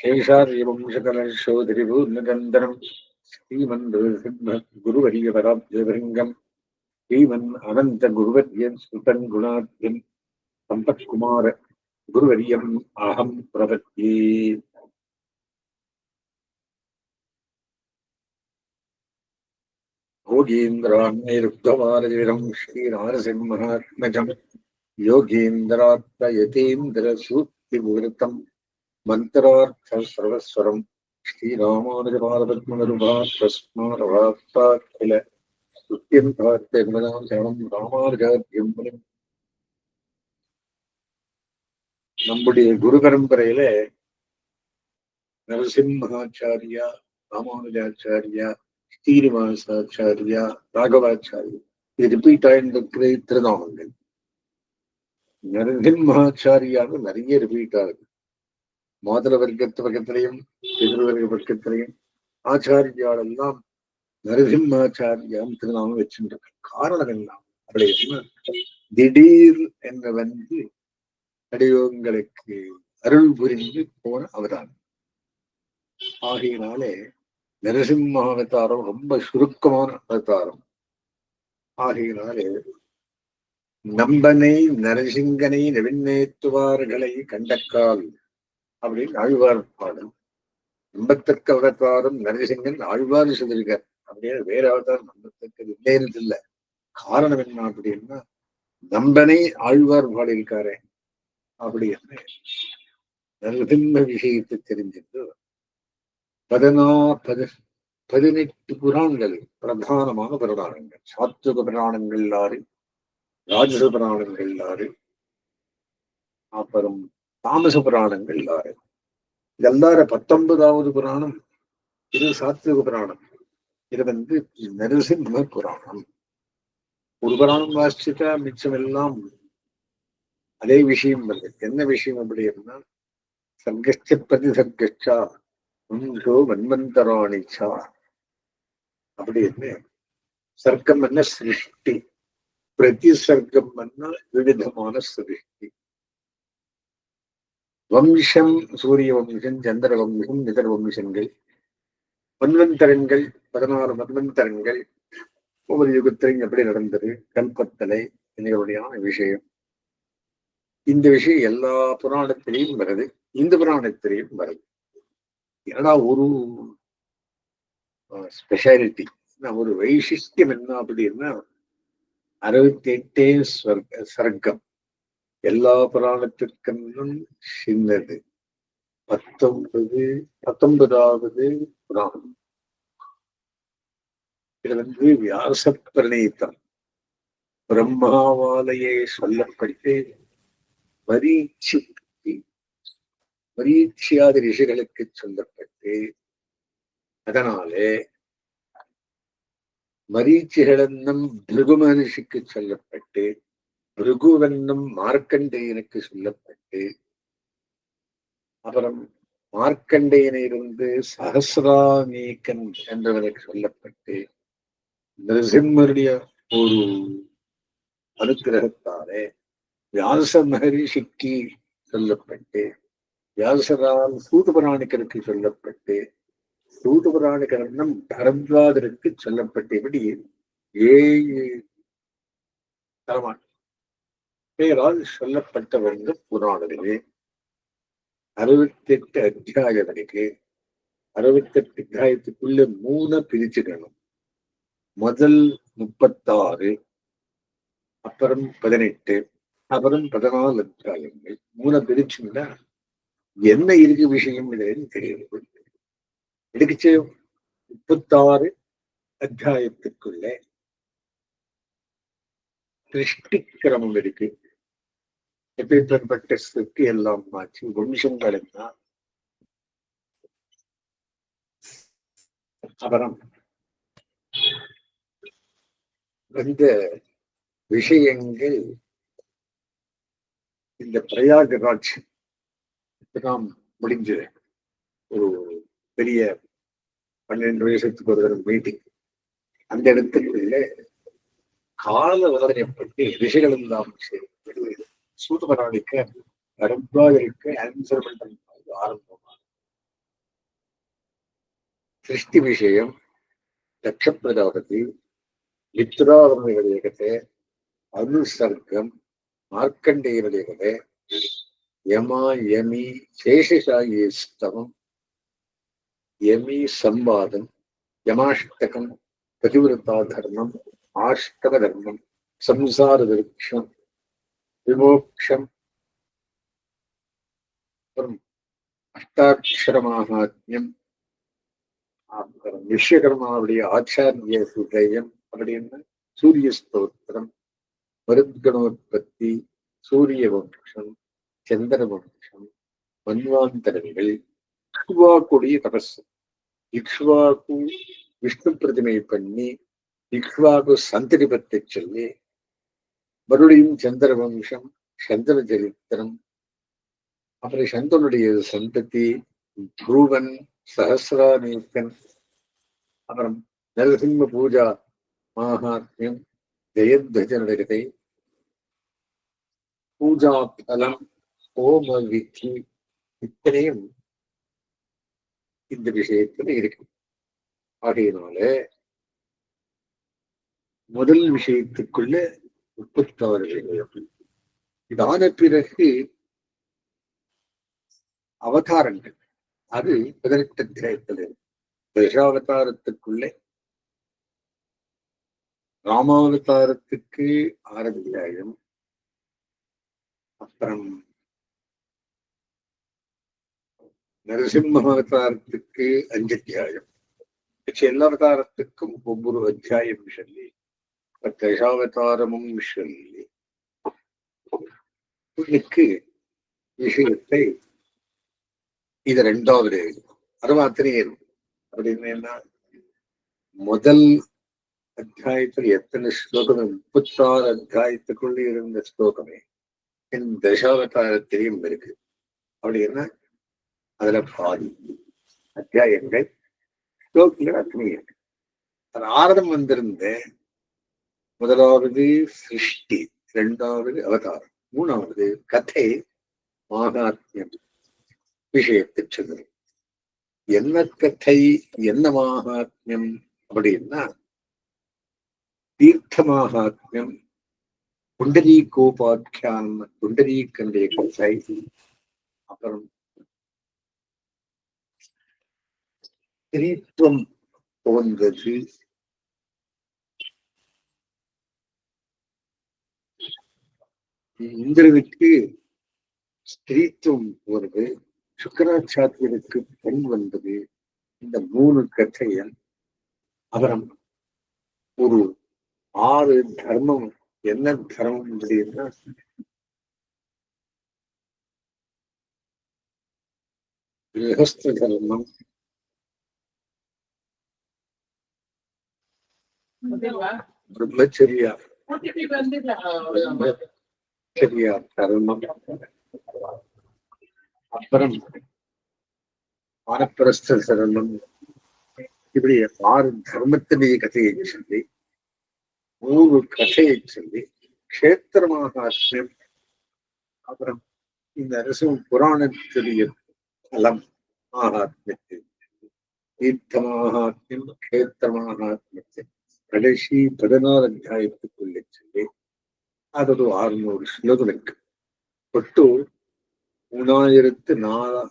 शेषार्यवंशकलशोधरिभूर्णगन्धरम् श्रीमन् गुरुवर्यपराब्जभृङ्गम् श्रीमन् अनन्तगुरुवर्यन् स्मृतन् गुणाद्यम् सम्पत्कुमार गुरुवर्यम् अहम् प्रपद्ये भोगीन्द्रान्निरुद्धमारजिरम् श्रीनारसिंहात्मजम् योगीन्द्रात्मयतीन्द्रसूक्तिमुहूर्तम् மந்திரார்த்த சரஸ்வரம் ஸ்ரீராமானுஜபாதபத்மருபாஸ்மாராத்தாக்கில நித்தியம் பார்த்தாம் சரணம் ராமானுஜாத்தியம் நம்முடைய குரு பரம்பரையில நரசிம்மாச்சாரியா ராமானுஜாச்சாரியா ஸ்ரீனிவாசாச்சாரியா ராகவாச்சாரியா. இது ரிப்பீட் ஆயிருந்திருக்கிற திருநாமங்கள். நரசிம்மாச்சாரியான்னு நிறைய ரிப்பீட் ஆகுது மாதள வர்க்கத்து பக்கத்திலையும் பிதிர்வர்க்க பக்கத்திலையும் ஆச்சாரியால் எல்லாம் நரசிம்மாச்சாரியாம் திருநாமம் வச்சுருக்க காரணம் எல்லாம் அப்படி திடீர் என்று வந்து அடியோங்களுக்கு அருள் புரிந்து போன அவதாரம் ஆகையினாலே நரசிம்ம அவதாரம் ரொம்ப சுருக்கமான அவதாரம். ஆகையினாலே நம்பனை நரசிங்கனை நெவின்னேத்துவார்களை கண்டக்கால் அப்படின்னு ஆழ்வார் பாடல் நம்பத்தக்க அவதாரம் நரசிங்கன் ஆழ்வார் சொல்லியிருக்கார் அப்படின்னு வேற அவதாரம் நம்பத்தக்கது இல்லைன்னு இல்லை காரணம் என்ன அப்படின்னா நம்பனை ஆழ்வார் பாடியிருக்காரே. அப்படின்னு நரசிம்ம விஷயத்தை தெரிஞ்சிட்டு பதினா பதி பதினெட்டு புராணங்கள் பிரதானமான புராணங்கள். சாத்துக புராணங்கள் ஆறு ராஜச புராணங்கள் ஆறு அப்புறம் தாமச புராணங்கள் ஆறு இதெல்லார பத்தொன்பதாவது புராணம் இது சாத்விக புராணம். இது வந்து நரசிம்ம புராணம். ஒரு புராணம் வாசிச்சுட்டா மிச்சம் எல்லாம் அதே விஷயம் வருது. என்ன விஷயம் அப்படின்னா சர்க்கச்ச பிரதி சர்க்கச்சா உண்டோ அப்படி அப்படின்னு சர்க்கம் என்ன சிருஷ்டி. பிரதி சர்க்கம் என்ன விவிதமான சிருஷ்டி. வம்சம் சூரிய வம்சம் சந்திர வம்சம் நிதர் வம்சங்கள் மன்வந்தரன்கள் பதினாறு மன்வந்தரன்கள். ஒவ்வொரு யுகத்திலையும் எப்படி நடந்தது? கல்பத்தலை எங்களுடையான விஷயம். இந்த விஷயம் எல்லா புராணத்திலையும் வருது. இந்த புராணத்திலையும் வருது. ஏன்னா ஒரு ஸ்பெஷாலிட்டி ஒரு வைசிஷ்டியம் என்ன அப்படின்னா அறுபத்தி எட்டே ஸ்வர்க சர்க்கம். எல்லா புராணத்திற்கும் சின்னது. பத்தொன்பது பத்தொன்பதாவது புராணம். இது வந்து வியாச பிரணீத்தம் பிரம்மாவாலேயே சொல்லப்பட்டு மரீச்சி மரீட்சியாதி ரிஷிகளுக்கு சொல்லப்பட்டு அதனாலே மரீச்சிகளென்னும் பிருகு மகர்ஷிக்கு சொல்லப்பட்டு பிருகுவென்னும் மார்க்கண்டேயனுக்கு சொல்லப்பட்டு அப்புறம் மார்க்கண்டேயனிலிருந்து சகசிராநீக்கன் என்றவனுக்கு சொல்லப்பட்டு நரசிம்மருடைய ஒரு அனுகிரகத்தாலே வியாச மகரிஷிக்கு சொல்லப்பட்டு வியாசரால் சூதுபராணிக்கருக்கு சொல்லப்பட்டு சூதுபராணிகரன்னம் பரத்வாதருக்கு சொல்லப்பட்ட இப்படி ஏழு தரமான பெயரால் சொல்லப்பட்ட புராணங்களே அறுபத்தி எட்டு அத்தியாயம் இருக்கு அறுபத்தி எட்டு அத்தியாயத்துக்குள்ள மூணு பிரிச்சுக்கணும். முதல் முப்பத்தாறு அப்புறம் பதினெட்டு அப்புறம் பதினாலு அத்தியாயங்கள். மூணு பிரிச்சுன்னா என்ன இருக்கு விஷயம் இதுன்னு தெரியல எடுக்கச்சு முப்பத்தாறு அத்தியாயத்துக்குள்ள சிருஷ்டிக்கிரமம் இருக்கு. எப்பேற்பட்ட ஸ்கிரிப்ட் எல்லாம் ஆச்சு நிமிஷம் கழிந்தா அப்புறம் இந்த விஷயங்கள் இந்த பிரயாகராஜ் இப்பதான் முடிஞ்சது ஒரு பெரிய பன்னெண்டு வருஷத்துக்கு ஒரு தடவை மீட்டிங் அந்த இடத்துக்குள்ள கால வதனைப்பட்டு ரிஷிகள் எல்லாம் சூதபராணிக்க ரத்வாகருக்கு ஆன்சர் பண்றது ஆரம்பமாக சிருஷ்டி விஷயம் தக்ஷ பிரஜாபதி மித்ராவர்ணிகளுடைய கதை அனுசர்க்கம் மார்க்கண்டேயனுடைய கதை யமா யமி சேஷசாயி ஸ்தவம் யமி சம்பாதம் யமாஷ்டகம் பதிவிரதா தர்மம் ஆஷ்டக தர்மம் சம்சார விருட்சம் விமோக்ஷம் அப்புறம் அஷ்டாட்சர அப்புறம் விஸ்வகர்மாவுடைய ஆச்சாரிய சுதயம் அப்படின்னு சூரிய ஸ்தோத்திரம் மருத்கணோற்பத்தி சூரிய வம்சம் சந்திர வம்சம் மன்வாந்தரங்கள் இக்ஷ்வாக்குடைய தபஸ் இக்ஷ்வாக்கு விஷ்ணு பிரதிமை பண்ணி இக்ஷ்வாக்கு சந்தரிபத்தை சொல்லி மறுபடியும் சந்திர வம்சம் சந்திர சரித்திரம் அப்புறம் சந்தனுடைய சந்ததி துருவன் சஹசிராநீக்கன் அப்புறம் நரசிம்ம பூஜா மாகாத்மியம் ஜெயத்வஜனுடைய கதை பூஜா பலம் ஹோம விதி இத்தனையும் இந்த விஷயத்துல இருக்கு. ஆகையினால முதல் விஷயத்துக்குள்ள முப்பத்தாறு விஷயம் இதான பிறகு அவதாரங்கள். அது பதினெட்டு அத்தியாயத்தில் தசாவதாரத்துக்குள்ளே ராமாவதாரத்துக்கு ஆறு அத்தியாயம் அப்புறம் நரசிம்ம அவதாரத்துக்கு அஞ்சு அத்தியாயம். மிச்ச எல்லா அவதாரத்துக்கும் ஒவ்வொரு அத்தியாயம் சொல்லி தசாவதாரமும் சொல்லி. இன்னைக்கு விஷயத்தை இது ரெண்டாவது அது மாத்திரையே அப்படின்னு என்ன முதல் அத்தியாயத்தில் எத்தனை ஸ்லோகம்? முப்பத்தாறு அத்தியாயத்துக்குள்ள இருந்த ஸ்லோகமே. என் தசாவதாரத்திலையும் இருக்கு. அப்படின்னா அதுல பாதி அத்தியாயங்கள் ஸ்லோகங்கள் அத்தனை இருக்கு. அது ஆரம்பம் வந்திருந்தேன். முதலாவது சிருஷ்டி இரண்டாவது அவதாரம் மூணாவது கதை மாகாத்மியம் விஷயத்தை சொல்லுது என்ன கதை என்ன மாகாத்மியம் அப்படின்னா தீர்த்த மாகாத்மியம் புண்டரீகோபாக்கியானம் புண்டரீக்கனுடைய கதை அப்புறம் ஸ்திரீத்துவம் போன்றது இந்திரனுக்கு ஸ்திரீத்துவம் போறது சுக்கராச்சாரியனுக்கு பெண் வந்தது இந்த மூணு கதைகள் அப்புறம் ஒரு ஆறு தர்மம் என்ன தர்மம் அப்படின்னா கிரகஸ்த தர்மம். பிரம்மச்சரியா? பிரம்மச்சரியா தர்மம். அப்புறம் வானப்பிரஸ்த தர்மம் இப்படி ஆறு தர்மத்தினுடைய கதையை சொல்லி மூணு கதையை சொல்லி கஷேத்திரமாக மகாத்மியம் அப்புறம் இந்த அரசு புராணத்துடைய பலம் மகாத்மியத்தை தீர்த்த மகாத்மியம் மகாத்மியத்தை கடைசி பதினாறு அத்தியாயத்துக்குள்ளே சொல்லி அது ஒரு ஆறுநூறு ஸ்லோகம் இருக்கு மூணாயிரத்து நாலா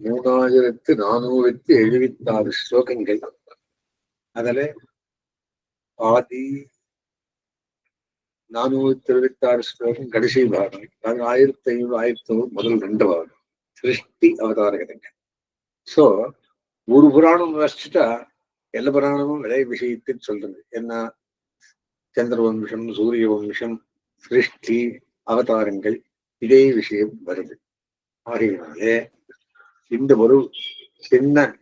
மூணாயிரத்து நானூறுத்தி எழுபத்தி ஆறு ஸ்லோகங்கள். அதுல பாதி நானூத்தி எழுபத்தி ஆறு ஸ்லோகம் கடைசி பாகம் அது ஆயிரத்தி ஐநூறு ஆயிரத்தி நூறு முதல் ரெண்டு பாகம். சிருஷ்டி அவதார கதைங்க சோ ஒரு புராணம் வச்சுட்டா எல்லா புராணமும் விலை விஷயத்தின்னு சொல்றது. என்ன? சந்திர வம்சம் சூரிய வம்சம் சிருஷ்டி அவதாரங்கள் இதே விஷயம் வருது. ஆகையினாலே இந்த ஒரு சின்ன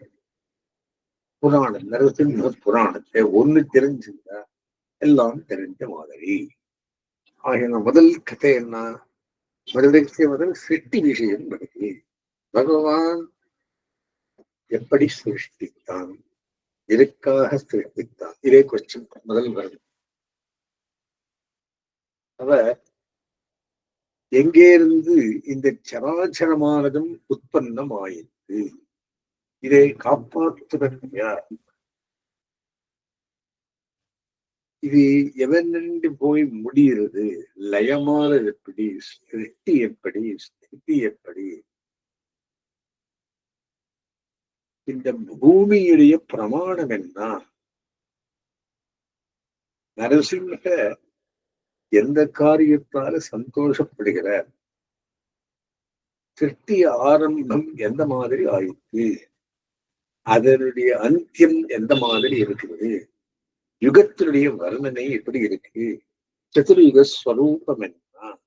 புராணம் நரசிம்ம புராணத்தை ஒண்ணு தெரிஞ்சிருந்தா எல்லாம் தெரிஞ்ச மாதிரி. ஆகிய முதல் கதை என்ன? முதல் முதல் சிருஷ்டி விஷயம் வருது. பகவான் எப்படி சிருஷ்டித்தான்? எதுக்காக சிருஷ்டித்தான்? இதே கொஸ்டின் முதல் வருது அவர் எங்கே இருந்து இந்த சராச்சரமானதும் உற்பத்தம் ஆயிற்று இதை காப்பாற்றுவன் யார்? இது எவனென்று போய் முடிகிறது? லயமானது எப்படி சிருஷ்டி எப்படி ஸ்திதி எப்படி? இந்த பூமியுடைய பிரமாணம் என்ன? நரசிம்ம எந்த காரியத்தால சந்தோஷப்படுகிறார்? சிருஷ்டி ஆரம்பம் எந்த மாதிரி ஆயிற்று? அதனுடைய அந்தியம் எந்த மாதிரி இருக்குது? யுகத்தினுடைய வர்ணனை எப்படி இருக்கு? சதுர்யுக ஸ்வரூபம் என்ன?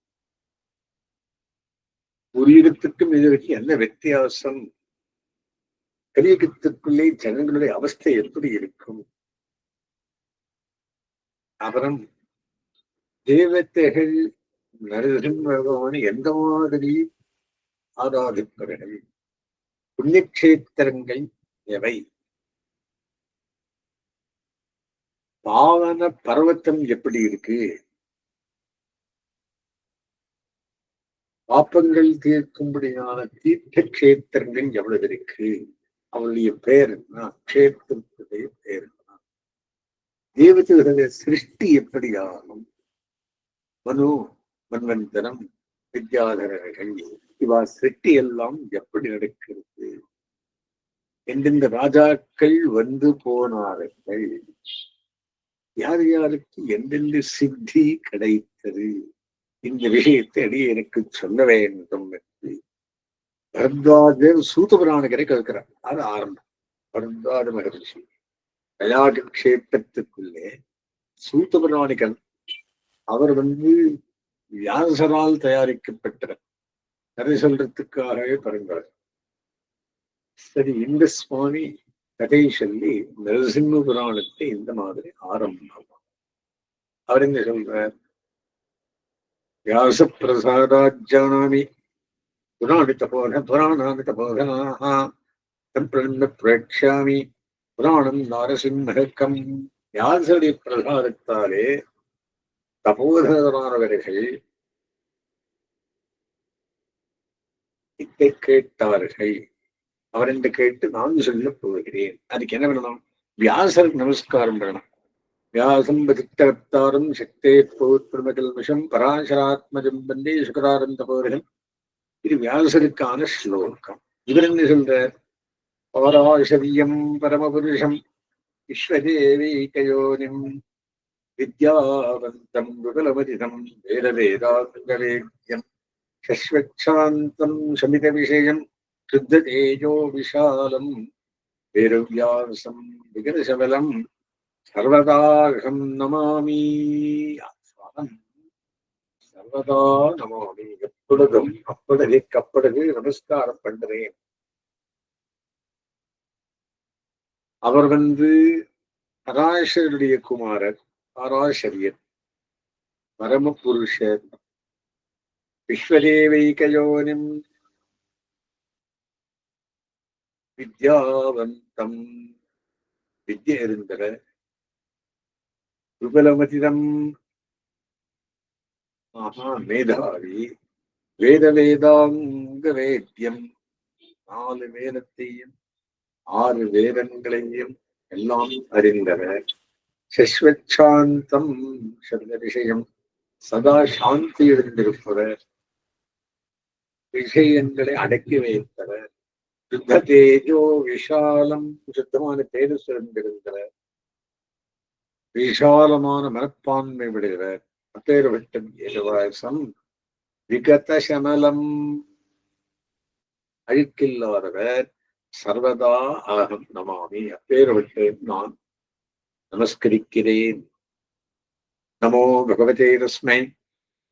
ஒரு யுகத்துக்கும் இதற்கு என்ன வித்தியாசம்? கலியுகத்துக்குள்ளே ஜனங்களுடைய அவஸ்தை எப்படி இருக்கும்? அப்புறம் தேவத்தைகள் நரசிம்ம பகவான் எந்த மாதிரி ஆராதிப்பவர்கள்? புண்ணியக்ஷேத்திரங்கள் எவை? பாவன பர்வத்தம் எப்படி இருக்கு? பாப்பங்கள் தீர்க்கும்படியான தீர்த்த கஷேத்திரங்கள் எவ்வளவு இருக்கு? அவளுடைய பெயர் என்ன? கஷேத்திரத்துடைய பெயர் என்ன? தேவதைகளுடைய சிருஷ்டி எப்படி ஆகும் மனு மன்வந்தனம் வித்யாதரர்கள். இவா செட்டி எல்லாம் எப்படி நடக்கிறது? எந்தெந்த ராஜாக்கள் வந்து போனார்கள்? யார் யாருக்கு எந்தெந்த சித்தி கிடைத்தது? இந்த விஷயத்தை அடி எனக்கு சொல்ல வேண்டும் என்று. பரத்வாஜர் சூதபுராணகரை கேட்கிறார் அது ஆரம்பம். பரத்வாஜ மகரிஷி. விளையாட்டு கஷேத்திரத்துக்குள்ளே சூத்தபுராணிகன் அவர் வந்து வியாசரால் தயாரிக்கப்பட்ட கதை சொல்றதுக்காகவே பிறந்தார். சரி இந்த சுவாமி கதை சொல்லி நரசிம்ம புராணத்தை இந்த மாதிரி ஆரம்பம் அவர் என்ன சொல்றார்? வியாச பிரசாதாஜானாமி புராணி தபோன புராணாமி தபோதனாக பிரண்ண பிரேட்சாமி புராணம் நாரசிம்மகம். வியாசருடைய பிரசாதத்தாலே தபோதரமானவர்கள் இதை கேட்டார்கள். அவர் என்று கேட்டு நான் சொல்ல போகிறேன். அதுக்கு என்ன வேணும்? வியாசருக்கு நமஸ்காரம் வேணும். வியாசம் பதித்தவத்தாரும் சக்தே போத்மகல்மிஷம் பராசராத்மஜம் வந்தே சுகராரந்த போர்கள் இது வியாசருக்கான ஸ்லோகம். இவர் என்ன சொல்றார்? பராசரியம் பரமபுருஷம். விஸ்வதேவி கயோனிம் வித்யாவந்தம் விபுலமதிதம் வேதவேதாந்தவேத்யம் சஸ்வச்சாந்தம் சமிதவிஷயம் சுத்ததேஜோ விஷாலம் வேரவியாசம் விகடசபலம் சர்வதாகம் நமாமி சர்வதா நமாமி எப்பொழுதும் அப்பொழுது கப்படகு நமஸ்காரம் பண்றேன் அவர் வந்து பராசருடைய குமாரர். பராசரியர் பரமபுருஷர் விஸ்வதேவைகயோனிம் வித்யாவந்தம். வித்ய இருந்தர விபலமதிதம் ஆஹா மேதாவி வேத வேதாங்க வேத்தியம் நாலு வேதத்தையும் ஆறு வேதங்களையும் எல்லாம் அறிந்தவர். சஸ்வச்சாந்தம் சர்வ விஷயம் சதா சாந்தி எழுந்திருப்பவர். விஷயங்களை அடக்கி வைத்தவர். சுத்த தேஜோ விஷாலம் சுத்தமான தேஜஸ் இருந்திருந்தவர் விஷாலமான மனப்பான்மை விடுகிறார் அப்பேற்பட்ட ஏகவாசம் விகத சமலம் அழுக்கில்லாதவர். சர்வதா அகம் நமாமி. அப்பேற்பட்டு நான் நமஸ்கரிக்கிறேன் நமோ பகவதே தஸ்மை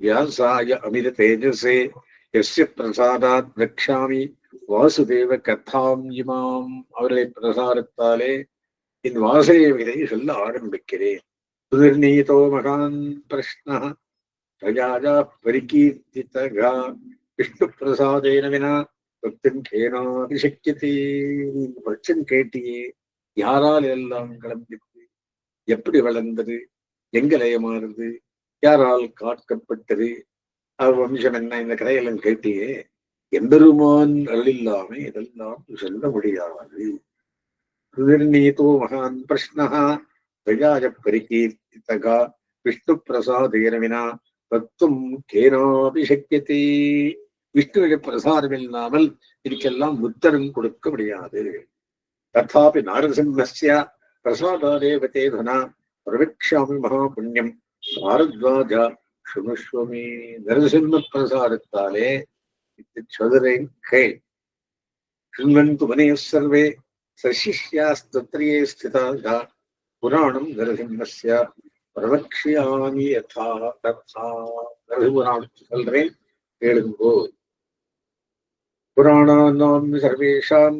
வியாசாய அமித தேஜசே எஸ்ய பிரசாதாத் ரக்ஷாமி வாசுதேவ கதாம் இமாம் அவர்களை பிரசாரத்தாலே என் வாசுதேவ சொல்ல ஆரம்பிக்கிறேன் சுதிர்நீதோ மகான் பிரஷ்ன பிரஜாஜா பரிகீர்த்திதகா விஷ்ணு பிரசாதேன வினா பக்தன் கேனாதி சக்கியதே பட்சம் கேட்டியே யாரால் எல்லாம் கிளம்பி எப்படி வளர்ந்தது எங்க லயமானது யாரால் காக்கப்பட்டது? அவர் வம்சம் என்ன இந்த கதையெல்லாம் கேட்டியே எம்பெருமான் அருளில்லாம இதெல்லாம் சொல்ல முடியாது. நீதோ மகான் பிரஷ்னஹா பிரஜாஜ பரிகீர்த்திதகா விஷ்ணு பிரசாதேன வினா தத்துவம் கேனாபி சக்கியத்தே விஷ்ணுவிட பிரசாதம் இல்லாமல் இதுக்கெல்லாம் உத்தரம் கொடுக்க முடியாது. தத்தாபி நாரசிம்மஸ்ய பிரசாதாதேவ தேவனா பிரவிக்ஷாமி மகாபுண்ணியம் பாரத்வாஜா சுணுஷ்வமே நரசிம்ம பிரசாதத்தாலே இது சொல்றேன் கேள் शृण्वन्तु मुनयः सर्वे सशिष्यास्तत्रिये स्थिताः पुराणं नरसिंहस्य प्रवक्ष्यामि यथा तथा नरसिंहपुराणं சொல்றேன் கேளுங்கோ पुराणानां सर्वेषाम्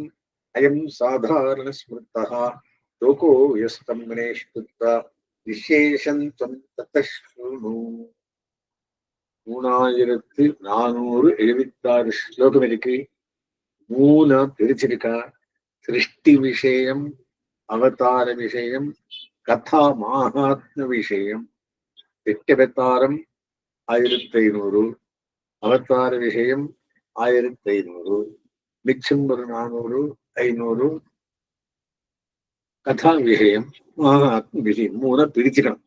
अयं साधारणस्मृतः लोको ലോകോ വിശേഷം മൂണായിരത്തി നാനൂറ് എഴുപത്താറ് ശ്ലോകം എനിക്ക് മൂന്ന് തിരിച്ചിരിക്ക സൃഷ്ടി വിഷയം അവതാര വിഷയം കഥാമാഹാത്മ വിഷയം തെറ്റവത്താരം ആയിരത്തി ഐനൂറ് അവതാര വിഷയം ആയിരത്തി ഐനൂറ് മിച്ചം നാനൂറ് ഐനൂറ് கதா விஷயம் மகாத்ம விஷயம் மூணு பிரிச்சுக்கணும்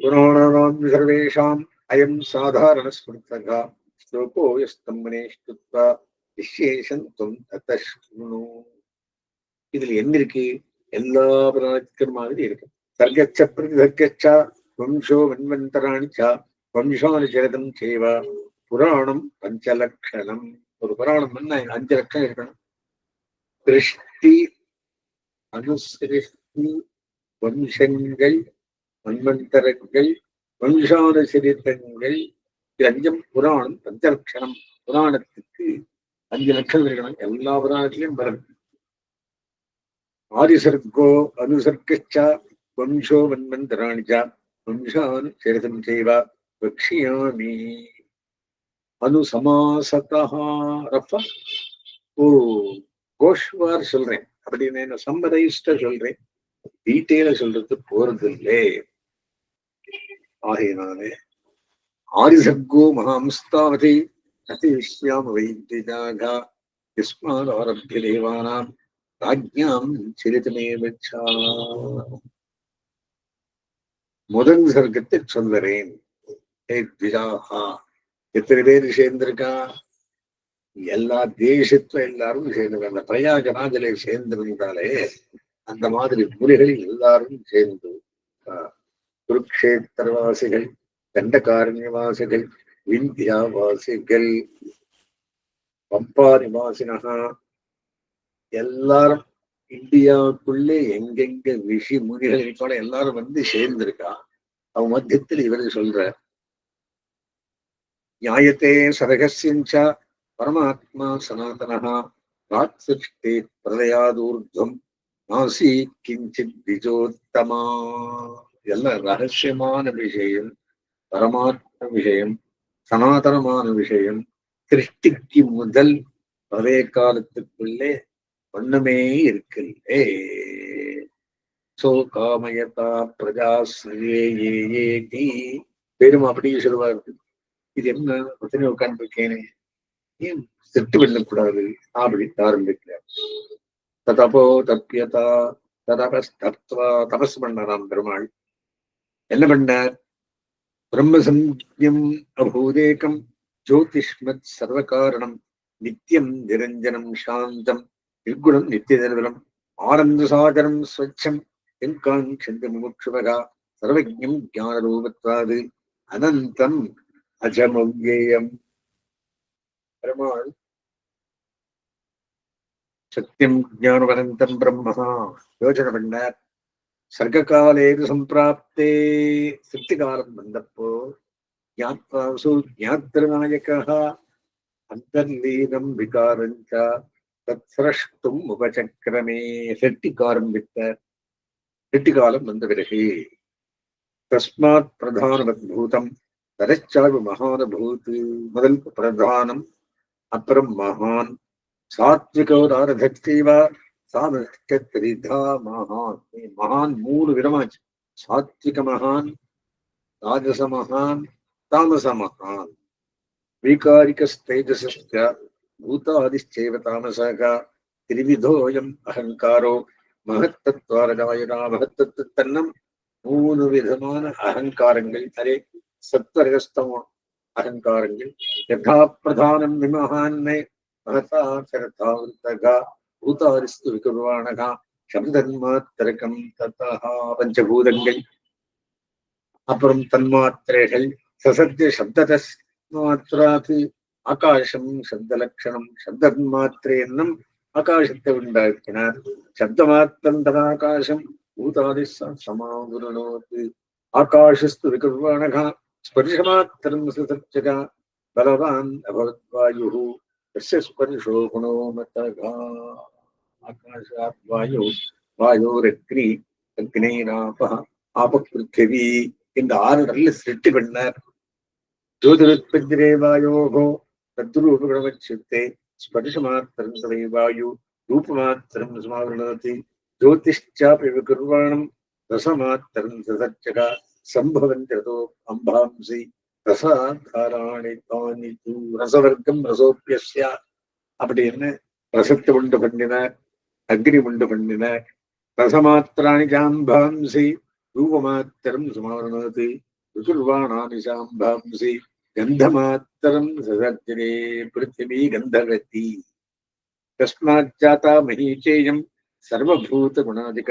புராணானாம் சர்வேஷாம் அயம் சாதாரண ஸ்மிருத்தகா ஸ்லோகோ யஸ்தம் மனேஷ்டுத்வா விசேஷம் துவம் தத்தஷ்ணு இதுல என்ன இருக்கு எல்லா புராணத்துக்கும் மாதிரி இருக்கு தர்கச்ச பிரதிதர்கச்சா வம்சோ வன்வந்தராணி சா வம்சானு செய்வா புராணம் பஞ்சலக்ஷணம் ஒரு புராணம் என்ன அஞ்சு லட்சம் இருக்கணும் திருஷ்டி அனுசிருஷ்டி வம்சங்கள் மன்வந்தரங்கள் வம்சானுசரித்தங்கள் இது அஞ்சம் புராணம் பஞ்சலட்சணம் புராணத்துக்கு அஞ்சு லட்சம் இருக்கணும் எல்லா புராணத்திலையும் வரும். ஆதிசர்க்கோ அனுசர்க்கச்சா வம்சோ வன்வந்தராணிச்சா வம்சான் சரிதம் செய்வா வக்ஷியாமி. அனுசமாசதா ரஃபா. ஓ. கோஷ்வார் சொல்றேன். அப்படின்னு நான் சம்மரைஸ்ட சொல்றேன். டீட்டெயில சொல்றது போறதில்லை. ஆகையினாலே ஆரிசர்கோ மகாம்ஸ்தாவதி அதிவிஷ்யாம வைத்தியாக யஸ்மாத் ஆரம்பிய தேவானாம் ராஜ்யாம் சரிதமேவச்சா முதல் சர்க்கத்தை சொல்லுறேன். எத்தனை பேர் சேர்ந்திருக்கா? எல்லா தேசத்துல எல்லாரும் சேர்ந்து அந்த பிரயாகராஜலை சேர்ந்திருந்தாலே அந்த மாதிரி முறைகள் எல்லாரும் சேர்ந்து குருக்ஷேத்திரவாசிகள் தண்டகாரண்யவாசிகள் விந்தியாவாசிகள் பம்பா நிவாசினகா எல்லாரும் இந்தியாவுக்குள்ளே எங்கெங்க ரிஷி முனிகள் இருக்காளோ எல்லாரும் வந்து சேர்ந்திருக்கா? அவன் மத்தியத்தில் இவர் சொல்ற நியாயத்தே சரகசியஞ்ச பரமாத்மா சனாதனா ராத் சிருஷ்டி நாசி கிஞ்சித் விஜோத்தமா எல்லாம் ரகசியமான விஷயம் பரமாத்ம விஷயம் சனாதனமான விஷயம் திருஷ்டிக்கு முதல் பழைய காலத்துக்குள்ளே ஒண்ணுமே இருக்கில்லே। சோ காமயதா பிரஜா ஏ பெரும் அப்படியே சொல்லுவார். இது என்ன? பிரச்சனை உட்கார்ந்துருக்கேனே ஏன் திட்டு விடக்கூடாது? அப்படின்னு ஆரம்பிக்கிறார் ததபோ தப்பியதா ததபஸ் தத்வா தபஸ் பண்ணாராம் பெருமாள். என்ன பண்ணார்? பிரம்மசம்யம் அபூதேகம் ஜோதிஷ்மத் சர்வகாரணம் நித்தியம் நிரஞ்சனம் சாந்தம் நிர்குணம் நித்திய நிர்மலம் ஆனந்த சாதனம் ஸ்வச்சம் எங்காங்ஷந்த முமுட்சுவகா சர்வஜம் ஞானரூபத்வாது அனந்தம் அஜமவ்யேயம். பெருமாள் சத்தியம் ஞானவனந்தம் பிரம்மகா யோஜனை பண்ணார் சர்க்ககாலேது சம்பிராப்தே சித்தி காலம் வந்தப்போ ஞாத்வாசு ஞாத்திரநாயகா அந்தர்லீனம் விகாரஞ்ச தத்ரஷ்டும் உபசக்கிரமே செட்டிக்காரம் வித்தார் செட்டிகாலம் வந்த பிறகு தஸ்மாத் பிரதானவத் பூதம் தரச்சாழ்வு மகானபூத் முதல் பிரதானம் அப்புறம் மகான். சாத்விகோதார சக்திவா சாத்ரிதா மகான். மகான் மூணு விதமாச்சு. சாத்விக மகான் ராஜச மகான் தாமச மகான். வீகாரிகஸ்தேஜசஸ்த பூதாதிச்சேவ தாமசாக திருவிதோயம் அகங்காரோ மகத்தத்வாரஜாயனா மகத்தத்து தன்னம் மூணு விதமான அகங்காரங்கள். அரே சத்வரகஸ்தமோ அகங்காரங்கள். யதா பிரதானம் விமகான்மே மகதா சரதாவிருத்தகா பூதாரிஸ்து விகுர்வாணகா. சப்தன்மாத்திரகம் ததா பஞ்சபூதங்கள். அப்புறம் தன்மாத்திரைகள். சசத்திய சப்தத மாத்திராது ஆகாசம் சப்தன்மாத்திரை என்னும் ஆகாசத்தை உண்டாக்கினார். சப்தமாத்திரம் ததாகாசம் பூதாதி சமாதுரணோத்து ஆகாஷஸ்து விகர்வாணகா. ஸ்பர்ஷமாத்திரம் சுதர்ச்சகா பலவான் அபவத்வாயு தஸ்ய ஸ்பர்ஷோ குணோ மதகா ஆகாஷாத் வாயு வாயோரக்னி அக்னேனாப ஆப பிருத்திவி இந்த ஆறு நல்ல சிருஷ்டி பண்ணார் ஜோதிருத்பத்திரே வாயோகோ தத்ரூபகுணமச்சித்தே स्पर्शमात्रं तवै वायु रूपमात्रं समावृणोति ज्योतिश्चापि विकुर्वाणं रसमात्रं ससर्चका சம்பவஞ்சதோ அம்பாம்சி ரசாதாராணி தானி தூ ரசவர்க்கம் ரசோப்பியஸ்யா. அப்படின்னு ரசத்தை உண்டு பண்ணின அக்னி உண்டு பண்ணின ரசமாத்திராணி சாம்பாம்சி ரூபமாத்திரம் சுமாரணாதி ருசுர்வாணானி சாம்பாம்சி கந்தமாத்திரம் சதத்திரே பிருத்திவி கந்தகத்தி தஸ்மாச்சாத்தா மகீச்சேயம் சர்வபூத குணாதிக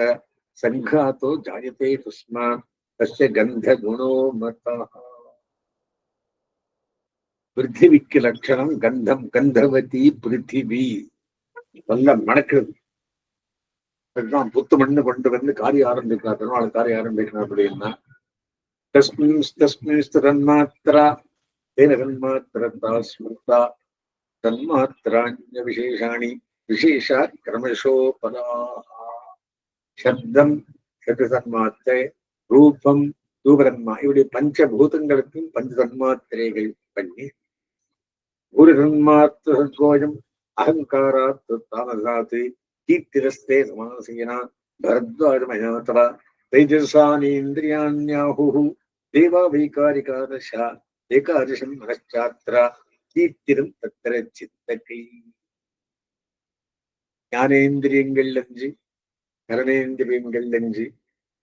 சங்காத்தோ ஜாயத்தே தஸ்மாத் தஸ்ய கந்த குணோ மதா பிருத்திவிக்கு லட்சணம் கந்தம் கந்தவதி பிருத்திவி நல்லா மணக்கிறது அதுதான் புத்து மண்ணு கொண்டு வந்து காரியம் ஆரம்பிக்கிறார். பெருமாள் காரியம் ஆரம்பிக்கிறார் அப்படின்னா தஸ்மின் தஸ்மின் தன்மாத்திரா தேன தன்மாத்திரந்தா ஸ்மிருதா தன்மாத்திராண்ய விசேஷாணி விசேஷா கிரமசோ சப்தம் சத்து தன்மாத்திரை ரூபம் ரூபதன்மா இப்படி பஞ்சபூதங்களுக்கும் பஞ்ச தன்மாத்திரைகள் பண்ணி ஒரு தன்மாத்திரம் அகங்காராத்து தாமசாத்து கீர்த்திரஸ்தே சமாசீனா பரத்வாஜமயாத்தவ தைஜசானீந்திரியாண்யாஹுः தேவா வைகாரிகாதசா ஏகாதசம் மனச்சாத்ரா கீர்த்திரம் தத்திர சித்தக்கை. ஞானேந்திரியங்கள் அஞ்சு கரணேந்திரியங்கள் அஞ்சு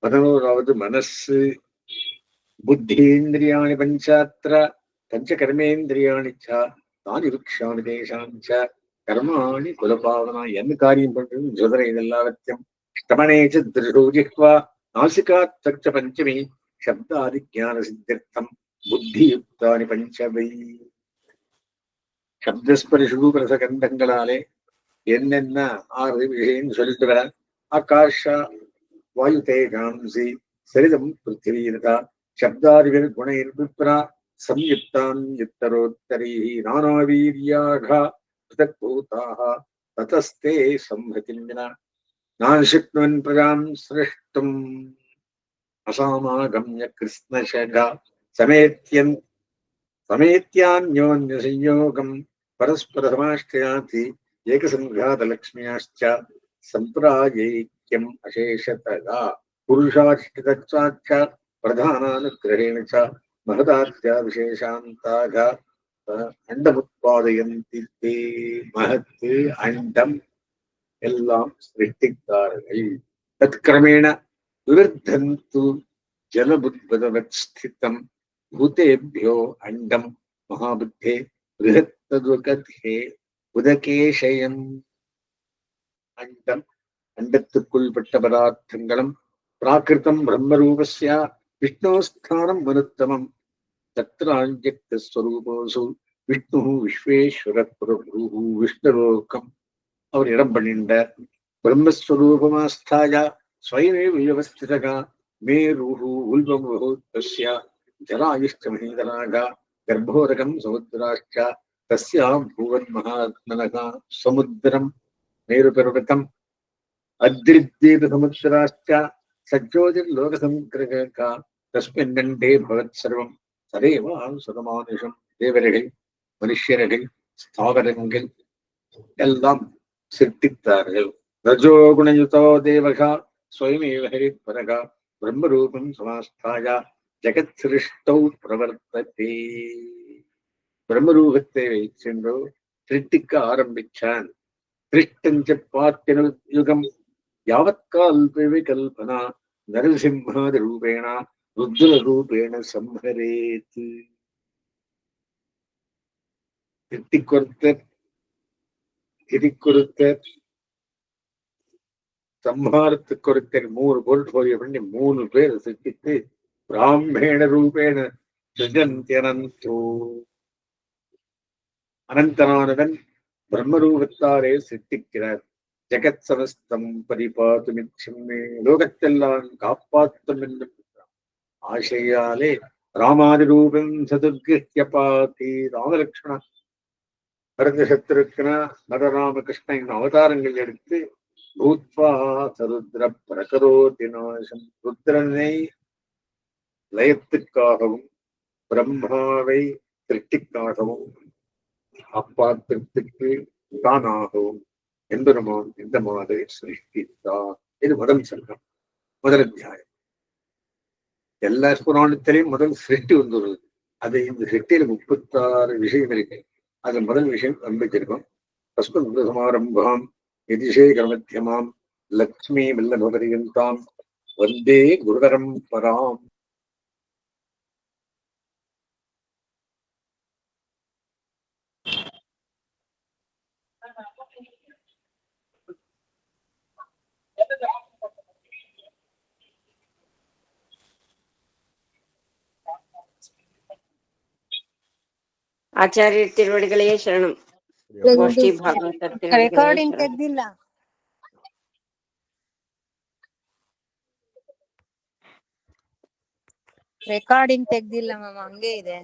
பதினோராவது மனசு புத்தீந்திரியாணி பஞ்சாத்திர பஞ்ச கர்மேந்திரியாணி தானி விருக்ஷாணி தேசாஞ்ச கர்மாணி குலபாவனா என்ன காரியம் பண்றது ஜுதரை இதெல்லாவற்றையும் ஸ்தமனேச்ச திருஷோஜிஹ்வா நாசிகாத்தக்ஷ பஞ்சமி சப்தாதி ஞான சித்திர்த்தம் புத்தியுக்தானி பஞ்சவை சப்தஸ்பரிசூபரச கண்டங்களாலே என்னென்ன ஆறு விஷயம் சொல்லிட்டு வர ஆகாஷ வாயுதே காம்சி சரிதம் பிருத்திவீரதா சப்தாரிவில் குணைர்விப்ரா சம்யுக்தான் யுத்தரோத்தரீ நானாவீரியாக பிதக் பூதாக ததஸ்தே சம்ஹதிம் வினா நான் சிக்னுவன் பிரஜாம் சிருஷ்டும். அசாமாகமிய கிருஷ்ணசேகா சமேத்தியன் சமேத்தியான்யோன்ய சம்யோகம் பரஸ்பரமாஷ்டயாதி ஏகசங்காத லக்ஷ்மியாஷ்ட சம்பிராயை सम्प्रायैक्यम् अशेषतया पुरुषाश्रितत्वाच्च प्रधानानुग्रहेण च महदाद्या विशेषान्ताः அண்டமுத்பாதயந்தி தே மகத்து அண்டம் எல்லாம் சிருஷ்டித்தார்கள் தத்கிரமேண விவர்தந்து ஜலபுத்வதவத் ஸ்திதம் பூதேபியோ அண்டம் மகாபுத்தே பிருகத்ததுகதே உதகேஷயம் அண்டம் அண்டத்துக்குள்பட்ட பதார்த்தங்களும் பிராகிருதம் பிரம்மரூபஸ்யா விஷ்ணுஸ்தானம் மனுத்தமம். தத்ராஞ்சக்தஸ்வரூபோசு விஷ்ணு விஸ்வேஸ்வர பிரபு விஷ்ணுலோகம். அவர் இடம் பண்ணிண்டார் பிரம்மஸ்வரூபமாஸ்தாயா ஸ்வயமே வியவஸ்திதகா மேருஹு உல்பமுஹு தஸ்ய ஜலாயுஷ்டமஹீதனாக கர்ப்போரகம் சமுத்திராஷ்டா. தஸ்யாம் பூவன் மகாத்மனகா சமுத்திரம். மேருபர்வதம் அத்ரித்வீப சமுத்திராஷ்ட சஜ்ஜோதிர்லோகசங்கிரகா தஸ்மின் கண்டே பகத் சர்வம் ததேவ சுதமானுஷம் தேவர்கள் மனுஷர்கள் ஸ்தாவரங்கள் எல்லாம் சிருஷ்டித்தார்கள் ரஜோகுணயுதோ தேவகா ஸ்வயமேவ ஹரித்வரகா பிரம்மரூபம் சமாஸ்தாயா ஜெகத் சிருஷ்டௌ பிரவர்த்ததே பிரம்மரூபத்தை வைச்சென்றோ திருட்டிக்க ஆரம்பிச்சான் திருஷ்டஞ்ச பார்த்தின யுகம் யாவத்கால் கல்பனா நரசிம்மாதி ரூபேணா ருத்ர ரூபேண சம்ஹரேத் திட்டிக்கொருத்தர் திரிக்கொருத்தர் சம்ஹாரத்துக்கு ஒருத்தர் மூணு போர்ட்போலியோ பண்ணி மூணு பேர் சிருஷ்டித்து பிராமேண ரூபேண சுஜந்தியனந்தோ அனந்தனானவன் பிரம்மரூபத்தாரே சித்திக்கிறார் ஜெகத் சமஸ்தம் பரிபாத்துமிச்சமே லோகத்தெல்லாம் காப்பாற்றும் என்று ஆசையாலே ராமாதி ரூபம் சதுர்கிருத்திய பாத்தி ராமலட்சுமண பரத சத்ருக்கன நரராமகிருஷ்ணன் அவதாரங்கள் எடுத்து பூத்வா சருத்ர பிரகரோதி நாசம் ருத்ரனை லயத்துக்காகவும் பிரம்மாவை திருஷ்டிக்காகவும் திருப்திக்கு தானாகவும் எம்பெருமான் எந்த மாதிரி சிருஷ்டித்தார் இது முதல் சங்கம் முதல் அத்தியாயம். எல்லா புராணத்திலையும் முதல் சிருஷ்டி வந்துள்ளது. அது இந்த சிருஷ்டியில முப்பத்தாறு விஷயம் இருக்கு. அது முதல் விஷயம் நம்பிச்சிருக்கோம் தஸ்மத் சமாரம்பாம் யதிசேகரமத்தியமாம் லக்ஷ்மி வல்லபபரியந்தாம் வந்தே குருதரம் பராம். ಆಚಾರ್ಯ ತಿರುವಡಿಗಳೇ ಶರಣಂ. ಗೋಷ್ಠಿ ಭಾಗವತ ರೆಕಾರ್ಡಿಂಗ್ ತೆಗ್ದಿಲ್ಲ. ರೆಕಾರ್ಡಿಂಗ್ ತೆಗ್ದಿಲ್ಲ ಮ್ಯಾಮ್ ಹಂಗೆ ಇದೆ